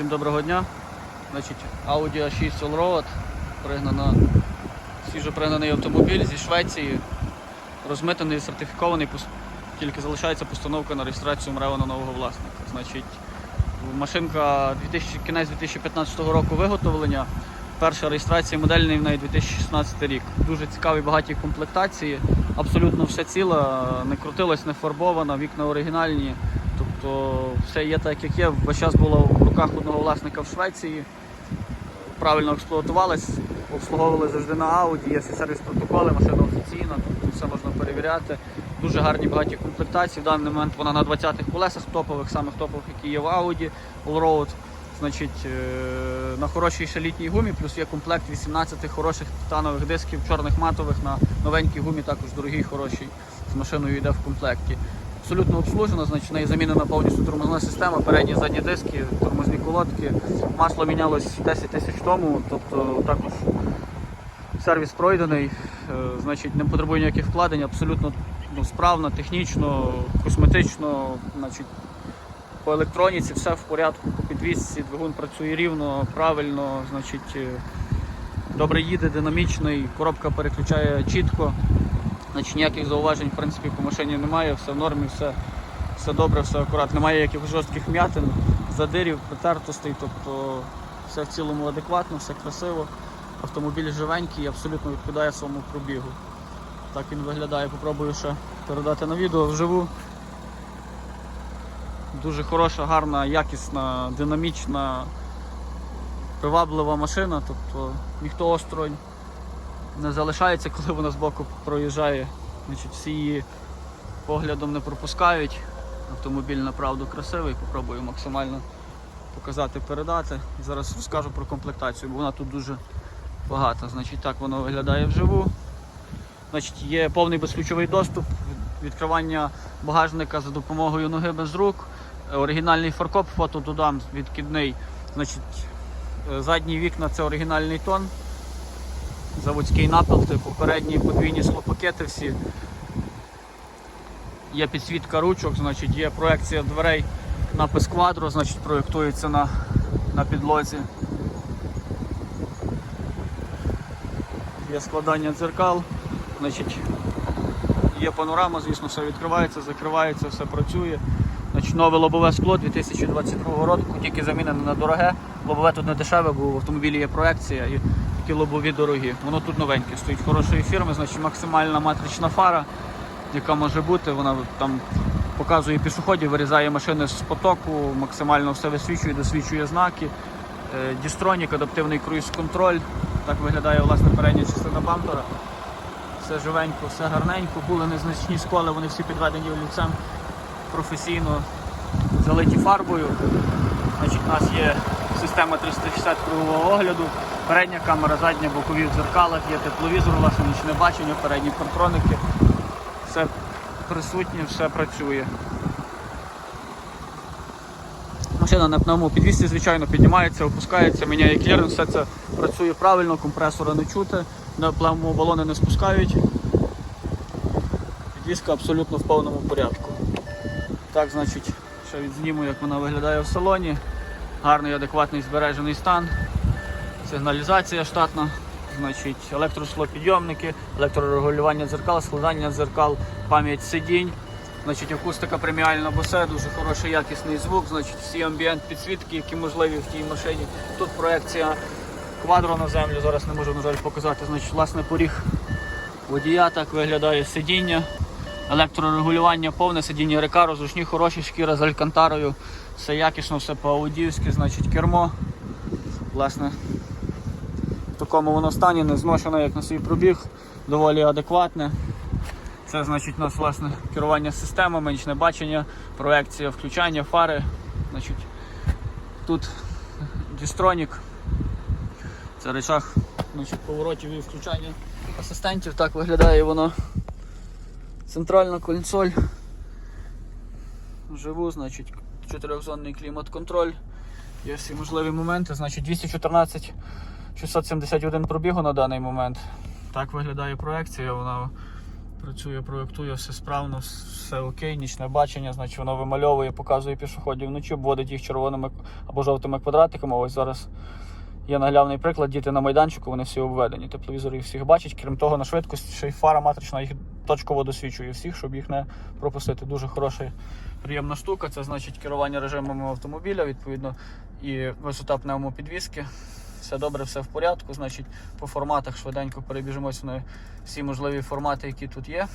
Всім доброго дня. Значить, Audi A6 Allroad, пригнана, свіжо пригнаний автомобіль зі Швеції, розмитаний сертифікований, тільки залишається постановка на реєстрацію МРЕВа на нового власника. Значить, машинка 2000, кінець 2015 року виготовлення. Перша реєстрація модельний в неї 2016 рік. Дуже цікаві багаті комплектації. Абсолютно все ціле, не крутилось, не фарбовано, вікна оригінальні. Тобто все є так, як є. Весь час було в руках одного власника в Швеції. Правильно експлуатувалась, обслуговували завжди на Audi, є всі сервіс протоколи, машина офіційна, тобто все можна перевіряти. Дуже гарні багаті комплектації. В даний момент вона на 20-х колесах топових, самих топових, які є в Audi Allroad. Значить, е, на хорошій ще літній гумі, плюс є комплект 18 хороших титанових дисків, чорних матових на новенькій гумі, також дорогій, хорошій. З машиною йде в комплекті. Абсолютно обслужена, значить, неї замінена повністю тормозна система, передні задні диски, тормозні колодки. Масло мінялось 10 тисяч тому, тобто також сервіс пройдений, е, значить, не потребує ніяких вкладень, абсолютно ну, справно, технічно, косметично, значить, по електроніці все в порядку, по підвісці, двигун працює рівно, правильно, значить, е, добре їде, динамічний, коробка переключає чітко. Значить, ніяких зауважень в принципі по машині немає, все в нормі, все, все добре, все акуратно. Немає якихось жорстких м'ятин, задирів, притертостей, тобто все в цілому адекватно, все красиво. Автомобіль живенький, абсолютно відповідає своєму пробігу. Так він виглядає, попробую ще передати на відео вживу. Дуже хороша, гарна, якісна, динамічна, приваблива машина, тобто ніхто осторонь не залишається, коли вона збоку проїжджає. Значить, всі її поглядом не пропускають. Автомобіль направду красивий, попробую максимально показати, передати. Зараз розкажу про комплектацію, бо вона тут дуже багата. Значить, так воно виглядає вживу. Значить, є повний безключовий доступ, відкривання багажника за допомогою ноги без рук, е, оригінальний фаркоп, фото додам, відкидний. Значить, е, задні вікна це оригінальний тон заводський напил, типу передні подвійні склопакети всі. Є підсвітка ручок, значить є проекція дверей, напис квадро, значить проєктується на, на підлозі. Є складання дзеркал, значить є панорама, звісно, все відкривається, закривається, все працює. Значить, нове лобове скло 2022 року, тільки замінене на дороге. Лобове тут не дешеве, бо в автомобілі є проекція і такі лобові дорогі. Воно тут новеньке, стоїть хорошої фірми, значить максимальна матрична фара, яка може бути, вона там показує пішоходів, вирізає машини з потоку, максимально все висвічує, досвідчує знаки. Е, Дістронік, адаптивний круїз-контроль. Так виглядає власне передня частина бампера. Все живенько, все гарненько, були незначні сколи, вони всі підведені олівцем професійно залиті фарбою. У нас є система 360 кругового огляду, передня камера, задня, бокові в дзеркалах, є тепловізор, власне, нічне бачення, передні партроники. Все присутнє, все працює. Машина на пневму підвісці, звичайно, піднімається, опускається, міняє кліренс, все це працює правильно, компресора не чути, на пневмобалони не спускають. Підвіска абсолютно в повному порядку. Так, значить, ще відзніму, як вона виглядає в салоні. Гарний, адекватний збережений стан. Сигналізація штатна, значить, електросклопідйомники, електрорегулювання дзеркал, складання дзеркал, пам'ять сидінь. Значить, акустика преміальна босе, дуже хороший якісний звук, значить, всі амбієнт підсвітки, які можливі в тій машині. Тут проекція квадро на землю, зараз не можу, на жаль, показати. Значить, власне, поріг водія так виглядає сидіння. Електрорегулювання повне, сидіння рекаро, зручні, хороші шкіра з алькантарою. Все якісно, все по-аудіївськи, значить кермо. Власне, в такому воно стані, не зношене, як на свій пробіг, доволі адекватне. Це значить у нас власне керування системами, нічне бачення, проекція включання, фари. Значить, Тут дістронік. Це речах значить, поворотів і включання асистентів. Так виглядає воно. Центральна консоль. Вживу, значить, чотирьохзонний клімат-контроль. Є всі можливі моменти. Значить 214 671 пробігу на даний момент. Так виглядає проекція, вона Працює, проєктує, все справно, все окей, нічне бачення, значить воно вимальовує, показує пішоходів вночі, обводить їх червоними або жовтими квадратиками. Ось зараз є наглядний приклад, діти на майданчику, вони всі обведені. Тепловізор їх всіх бачить. Крім того, на швидкості ще й фара матрична їх точково досвідчує всіх, щоб їх не пропустити. Дуже хороша, приємна штука. Це значить керування режимами автомобіля, відповідно, і висота пневмопідвіски. Все добре, все в порядку. Значить, по форматах швиденько перебіжимось на всі можливі формати, які тут є.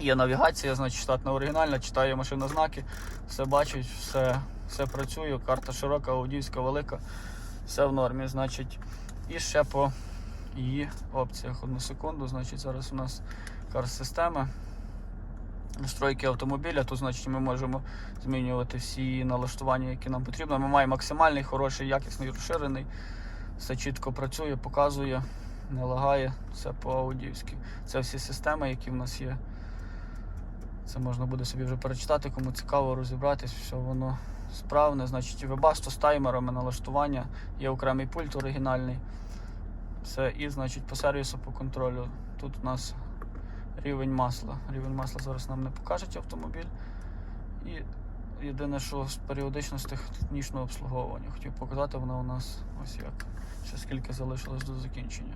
Є навігація, значить штатна оригінальна, читає машина знаки, все бачить, все, все працює, карта широка, аудійська, велика, все в нормі. Значить, і ще по її опціях. Одну секунду. Значить, зараз у нас кар-система. Настройки автомобіля, тут значить ми можемо змінювати всі налаштування, які нам потрібно. Ми маємо максимальний, хороший, якісний, розширений. Все чітко працює, показує, не лагає, все по-аудівськи. Це всі системи, які в нас є. Це можна буде собі вже перечитати, кому цікаво розібратись, все воно справне. Значить, вебасто з таймерами налаштування, є окремий пульт оригінальний. Все, і значить по сервісу, по контролю. Тут у нас рівень масла. Рівень масла зараз нам не покажуть автомобіль. І єдине, що з періодичності технічного обслуговування. Хотів показати, воно у нас ось як. Ще скільки залишилось до закінчення.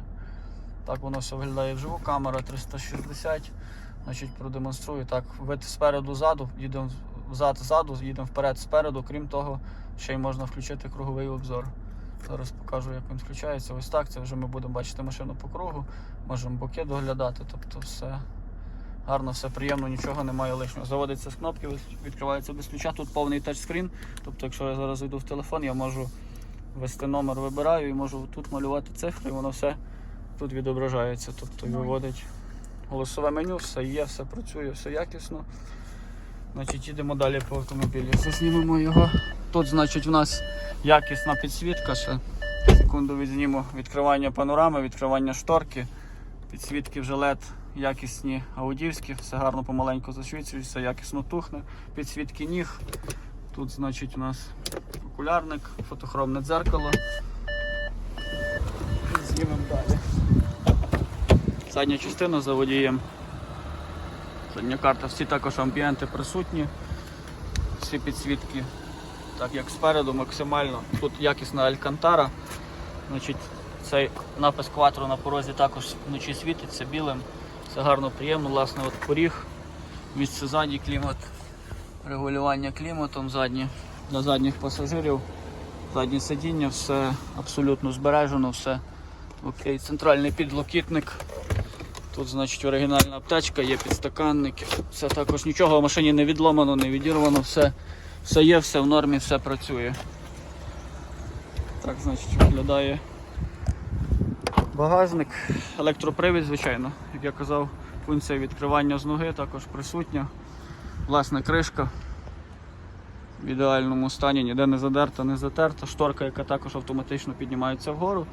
Так воно все виглядає вживу. Камера 360. Значить, продемонструю так. Вид спереду ззаду, їдемо взад ззаду, їдемо вперед спереду. Крім того, ще й можна включити круговий обзор. Зараз покажу, як він включається. Ось так. Це вже ми будемо бачити машину по кругу, можемо боки доглядати, тобто все гарно, все приємно, нічого немає лишнього. Заводиться з кнопки, відкривається без ключа. Тут повний тачскрін. Тобто, якщо я зараз зайду в телефон, я можу ввести номер, вибираю і можу тут малювати цифри, і воно все тут відображається. Тобто виводить голосове меню, все є, все працює, все якісно. Значить, їдемо далі по автомобілі. Заснімемо його. Тут, значить, у нас якісна підсвітка. Ще секунду відзніму відкривання панорами, відкривання шторки, підсвітки вже LED якісні аудівські, все гарно помаленьку засвічується, якісно тухне, підсвітки ніг. Тут, значить, у нас окулярник, фотохромне дзеркало. Знімемо далі. Задня частина за водієм. Задня карта, всі також амбієнти присутні, всі підсвітки, так як спереду максимально. Тут якісна алькантара. Значить, цей напис кватро на порозі також вночі світиться білим. Все гарно, приємно, власне, от поріг, місце ззаді, клімат, регулювання кліматом задні, для задніх пасажирів, заднє сидіння, все абсолютно збережено, все окей. Центральний підлокітник. Тут, значить, оригінальна аптечка, є підстаканники. Все також нічого в машині не відломано, не відірвано, все, все є, все в нормі, все працює. Так, значить, виглядає багажник, електропривід, звичайно, як я казав, функція відкривання з ноги також присутня. Власна кришка в ідеальному стані, ніде не задерта, не затерта. Шторка, яка також автоматично піднімається вгору.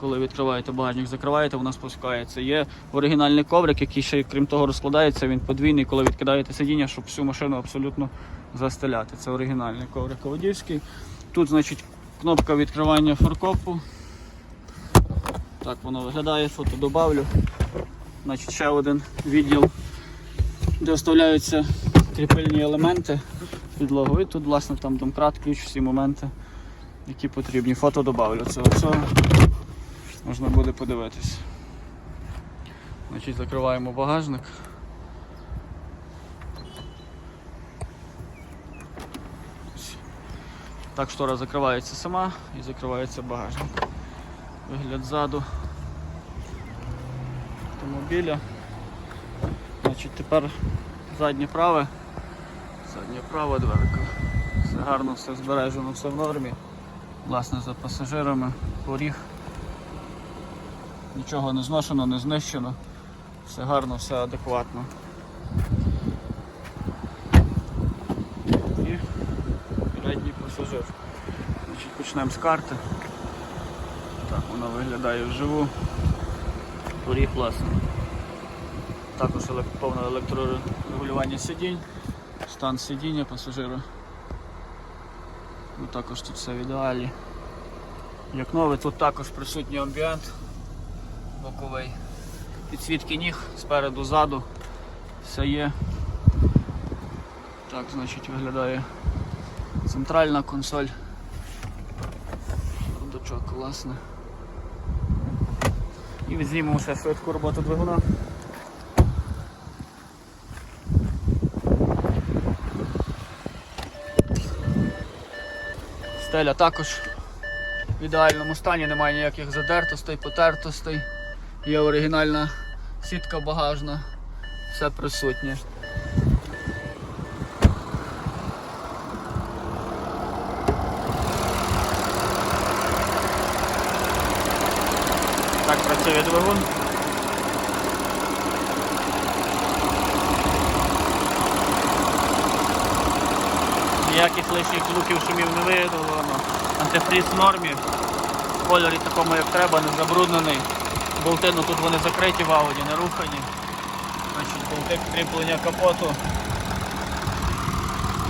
Коли відкриваєте багажник, закриваєте, вона спускається. Є оригінальний коврик, який ще, крім того, розкладається, він подвійний, коли відкидаєте сидіння, щоб всю машину абсолютно застеляти. Це оригінальний коврик водійський. Тут, значить, кнопка відкривання фаркопу. Так воно виглядає, фото добавлю. Значить, ще один відділ, де вставляються кріпильні елементи підлогу. І тут, власне, там домкрат, ключ, всі моменти, які потрібні. Фото добавлю цього всього. Можна буде подивитись. Значить, закриваємо багажник. Так штора закривається сама і закривається багажник. Вигляд ззаду автомобіля. Значить, тепер заднє праве, задня права дверка. Все гарно, все збережено, все в нормі. Власне, за пасажирами, поріг. Нічого не зношено, не знищено. Все гарно, все адекватно. І передній пасажир. Значить, почнемо з карти. Так вона виглядає вживу. Поріг власне. Також повне електрорегулювання сидінь, стан сидіння пасажира. Ну, також тут все в ідеалі. Як нове, тут також присутній амбієнт боковий. підсвітки ніг спереду, ззаду. Все є. Так, значить, виглядає центральна консоль. Рундучок, класно. І відзнімемо ще швидку роботу двигуна. Стеля також в ідеальному стані, немає ніяких задертостей, потертостей. Є оригінальна сітка багажна, все присутнє. Так працює двигун. Ніяких лишніх звуків, шумів не виявлено. Антифріз в нормі. В кольорі такому як треба, не забруднений. Болти, ну тут вони закриті в ауді, не рухані. Значить, болти кріплення капоту.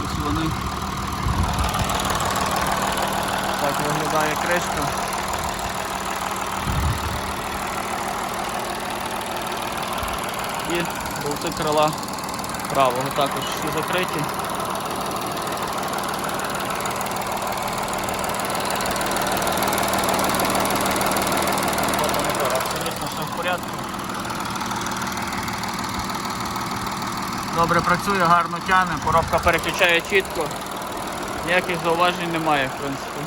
Ось вони. Так виглядає кришка. І болти крила правого також всі закриті. Мотор абсолютно все в порядку. Добре працює, гарно тягне, коробка переключає чітко. Ніяких зауважень немає, в принципі.